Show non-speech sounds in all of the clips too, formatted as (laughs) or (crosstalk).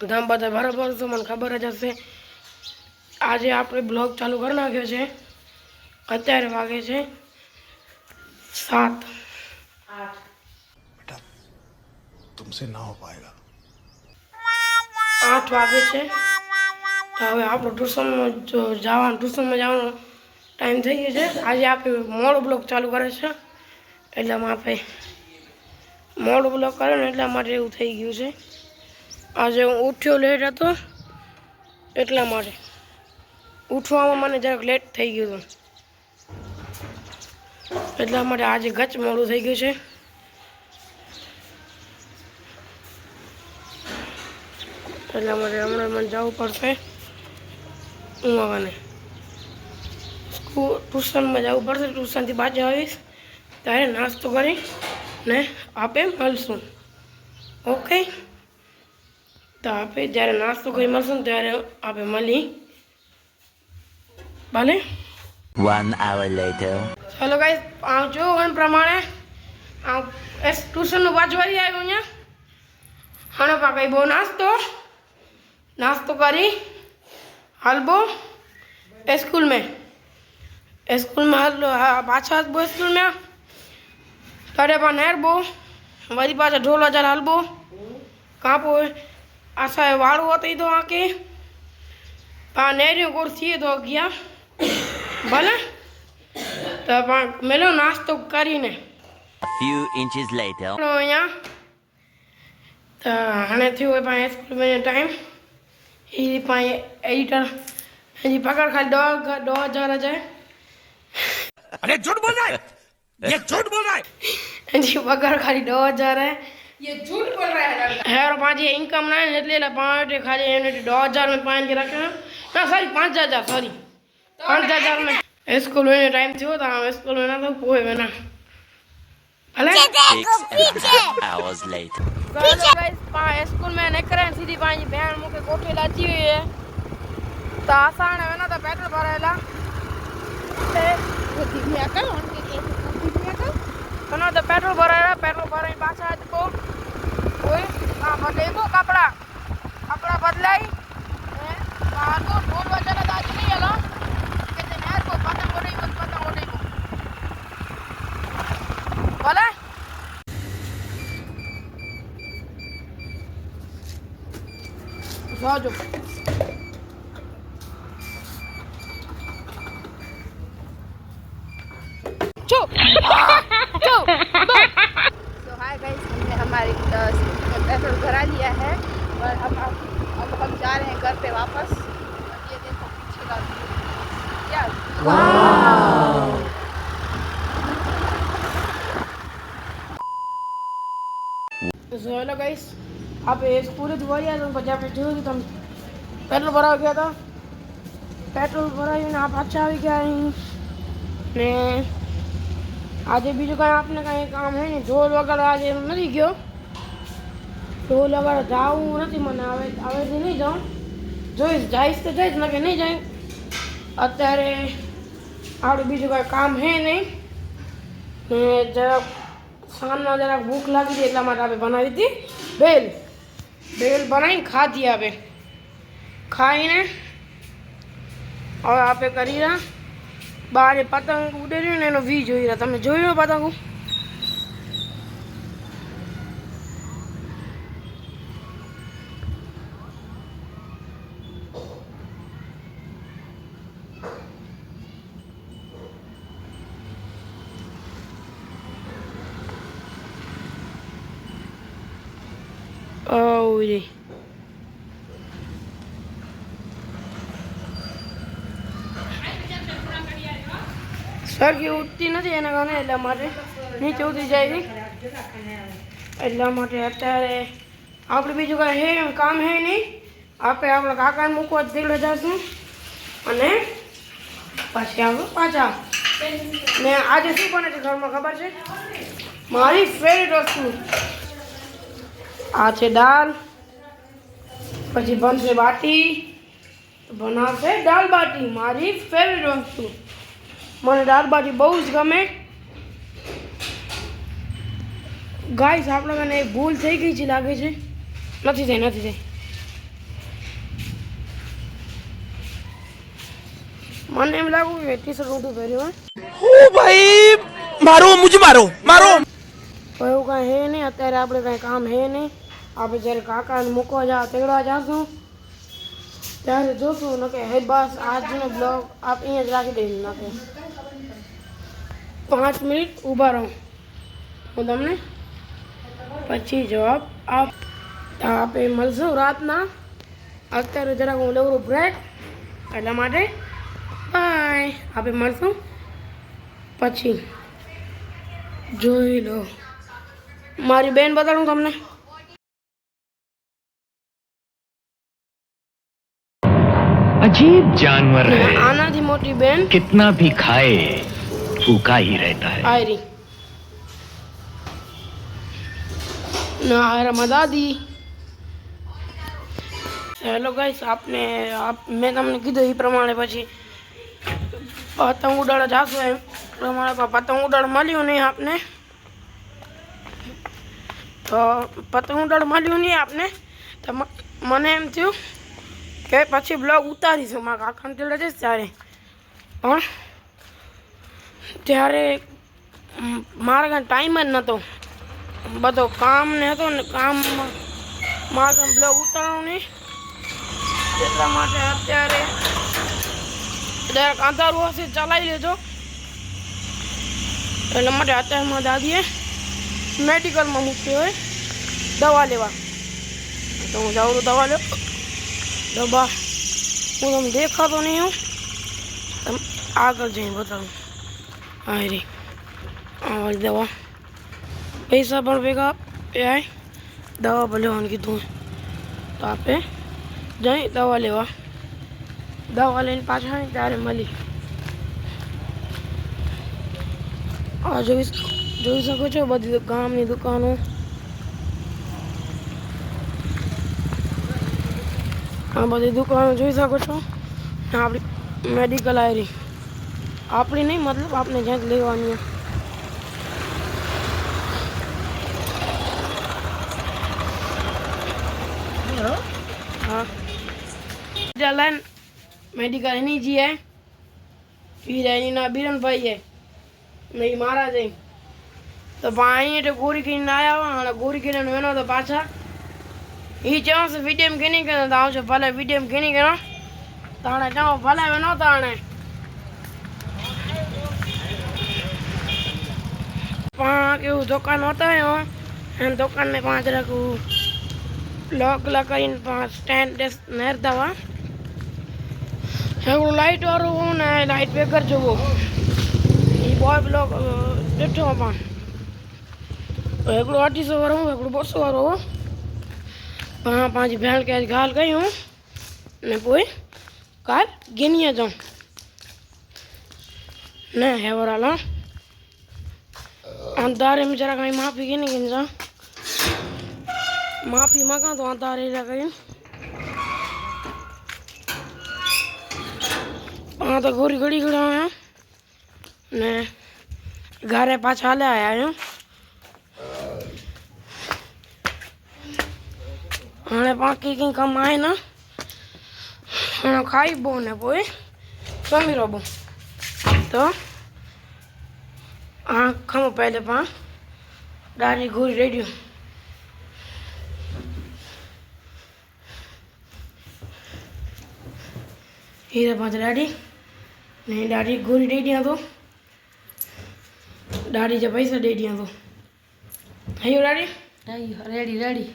બધા બધા બરાબર છો મને ખબર જ હશે આજે આપણે બ્લોગ ચાલુ કરી નાખ્યો છે અત્યારે વાગે છે સાત તુમસે ના હો પાએગા આઠ વાગે છે તો હવે આપણો ટ્યુશનમાં જવાનું ટ્યુશનમાં જવાનો ટાઈમ થઈ ગયો છે આજે આપણે મોડો બ્લોક ચાલુ કરે છે એટલે આપણે મોડો બ્લોક કરે ને એટલા માટે એવું થઈ ગયું છે આજે હું ઉઠ્યો લેટ હતો એટલા માટે ઉઠવામાં મને જરાક લેટ થઈ ગયું હતું એટલા માટે આજે ગચ મોડું થઈ ગયું છે એટલા માટે હમણાં મને જવું પડશે સ્કૂલ ટ્યુશનમાં જવું પડશે ટ્યુશનથી પાછી આવીશ ત્યારે નાસ્તો કરી ને આપે મળશું ઓકે तो आप जरे नास्तो कोई मसन तेरे आप मली भले One hour later. Hello guys, आप जो हैं प्रमाण हैं, आप इस ट्यूशन में बाज वाली आए होंगे? पापा ये बो नास्तो, नास्तो करी, हाल स्कूल में, स्कूल में हाल बाचा बो स्कूल में, तड़े पन हैर बो, वही बाचा ढोल हजार हलबो बो, આશા વાળું હતો તો આંકે પા નેરિયું ગોળ થઈએ તો ગયા ભલે તો મેલો નાસ્તો કરીને few inches later અહીંયા તો હણે થયું હોય પાસે સ્કૂલ મેં ટાઈમ એ પાસે એડિટર હજી પગાર ખાલી દો દો હજાર જ અરે ઝૂઠ બોલ રહા હે ઝૂઠ બોલ રહા હે હજી પગાર ख़ाली દો हज़ार હે है और पाँच ये इनकम ना है એટલે પાંચ ખાલી એને 2000 મે પાંચ કે રાખ્યો ના સોરી 5000 સોરી 5000 મે સ્કૂલ મે ટાઈમ થયો તો આ સ્કૂલ મે ના તો કોઈ મે ના અલે પીછે hours later પીછે ગાઈસ પા સ્કૂલ મે ને કરે સીધી પાંચ બેન મુકે કોઠે લાચી હોય તો આસાણ હવે ના તો પેટ્રોલ ભરાયેલા તે બધી મે કહો કે કે બધી મે કહો सुनो तो पेट्रोल भरा रहा पेट्रोल भरा ही पास आज को कोई हाँ बदले को कपड़ा कपड़ा बदला ही बाहर को बहुत बदला था आज नहीं चलो कितने नहर को पतंग हो रही कुछ पतंग हो रही को बोले जाओ (laughs) (laughs) दो, दो। so, hi guys, हमने हमारे पेट्रोल भरा लिया है और हम अब हम जा रहे हैं घर पे वापस और ये देखो पीछे का क्या हेलो गाइस अब पूरे दुआई आया तुमको जब बैठी होगी तो पेट्रोल भरा हो गया था पेट्रोल भरा ही ना आप अच्छा भी क्या मैं આજે બીજું કાંઈ આપને કાંઈ કામ હે નહીં ઢોલ વગર આજે નથી ગયો ઢોલ વગર જાવું નથી મને આવે હવેથી નહીં જાઉં જોઈશ જઈશ તો જઈશ નકે નહીં જાય અત્યારે આપણું બીજું કાંઈ કામ હે નહીં ને જરાક સાંજમાં જરાક ભૂખ લાગી હતી એટલા માટે આપણે બનાવી હતી બેલ બેલ બનાવીને ખાધી આપણે ખાઈને હવે આપણે કરી રહ્યા બારે પતંગ ઉડે રહ્યો ને એનો વી જોઈ રહ્યા તમે જોયો પતંગ Oh, yeah. સરખી ઉઠતી નથી એના કારણે એટલા માટે નીચે ઉતરી જાય નહીં એટલા માટે અત્યારે આપણે બીજું કાંઈ હે કામ હે નહીં આપણે આપણા કાકાને મૂકવા જ દીકડે જશું અને પછી આપણે પાછા ને આજે શું બને છે ઘરમાં ખબર છે મારી ફેવરેટ વસ્તુ આ છે દાળ પછી બનશે બાટી બનાવશે દાલ બાટી મારી ફેવરેટ વસ્તુ મને દાળ ભાજી બહુ જ ગમે ગાઈસ આપણે મને ભૂલ થઈ ગઈ છે લાગે છે નથી થઈ નથી થઈ મને એમ લાગુ કે ટી શર્ટ ઊંધું પહેર્યું હું ભાઈ મારો મુજ મારો મારો એવું કાંઈ હે નહીં અત્યારે આપણે કાંઈ કામ હે નહીં આપણે જ્યારે કાકાને મૂકવા જા તેડવા જાશું यार दोस्तों ना के है बस आज ना ब्लॉग आप यहीं जा के देख लेना के पाँच मिनट उबर हूँ मतलब ने पच्चीस जवाब आप यहाँ पे मलसो रात ना अतर जरा हूँ लोग ब्रेक पहला माटे बाय आप मलसो पची जो ही लो मारी बहन बता दूँ अजीब जानवर है आना थी मोटी बहन कितना भी खाए भूखा ही रहता है आयरी ना મદાદી હેલો ગાઈસ આપને આપ મેં તમને કીધું એ પ્રમાણે પછી પતંગ ઉડાડ જાશો એમ પ્રમાણે પતંગ ઉડાડ મળ્યું નહીં આપને તો પતંગ ઉડાડ મળ્યું નહીં આપને તો મને એમ થયું કે પછી બ્લોગ ઉતારીશું મારા કાકાને તેડે છે ત્યારે પણ ત્યારે મારા કાંઈ ટાઈમ જ નહોતો બધો કામ ને હતો ને કામમાં મારા કાંઈ બ્લોગ ઉતારવાનું નહીં એટલા માટે અત્યારે ડાયરેક્ટ અંધારું હશે ચલાવી લેજો એટલા માટે અત્યારમાં દાદીએ મેડિકલમાં મૂક્યો હોય દવા લેવા તો હું જાઉં દવા લેવા दबा तो देखा तो नहीं हूँ हम जाए बताऊँ अरे आवाज दवा पैसा बढ़ पेगा आए दवा भले उनकी तू तो आप जाए दवा लेवा दवा लेने पास है तेरे मली और जो इस जो इस कुछ बदी दुकान नहीं दुकान અંબા દે દુકાનો જોઈ શકો છો આપણી મેડિકલ આયરી આપણી નહીં મતલબ આપણે જંગ લેવાની હા જલન મેડિકલ ઇની જીયે ફીજાઈ ના વિરનભાઈ હે નહી મહારાજ તો બાએ તો ગોરી કી નાયા અને ગોરી કી ને તો પાછા ಈ ಚಾನ್ಸ್ ವಿಡಿಯೋ ಗಿನಿಗೆ ಅವಶ್ಯ ಭಲೆ ವಿಡಿಯೋ ಗಿನಿಗೆ ತಾಣೆ ಚಾವ ಭಲೆ ವೇನೋ ತಾಣೆ પાંખ એવું દુકાન હોતા હોય અને દુકાનને પાંચ રાખવું લોક લગાવીને પાંચ સ્ટેન્ડ નેર દેવા એવું લાઇટ વાળું ને લાઇટ વગર જોવું એ બોય બ્લોક દીઠો પણ એકડું અઢીસો વાળું એકડું બસો વાળું पाँच पाँच भेण के घाल गई हूँ मैं पोइ कार गिनी अचूं है वो अला अंधारे में जरा कहीं माफ़ी की नहीं गिन जा माफ़ी मांगा तो अंधारे जा कहीं पां तो गोरी घड़ी घड़ा हुआ न घर पाछा हलिया आया हूँ ಬಾಕಿಗೆ ಕಮ್ಮಾಯನ ખાઈબોને કોઈ સમી રોબો તો આ ખમો પહેલે પા દારી ઘોરી રેડ્યું હીરે પાંચ દાડી ને દાડી ઘોરી દઈ દયા તો દાડી જે પૈસા દઈ દયા તો થયું દાડી રેડી રેડી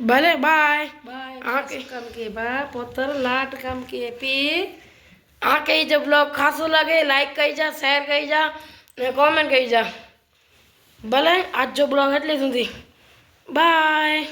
भले बाय आके कम के बा पोतर लाट कम के पी आके जब लोग खासो लगे लाइक कही जा शेयर कही जा कमेंट કોમેન્ટ जा भले आज जो ब्लॉग है ले સુધી બાય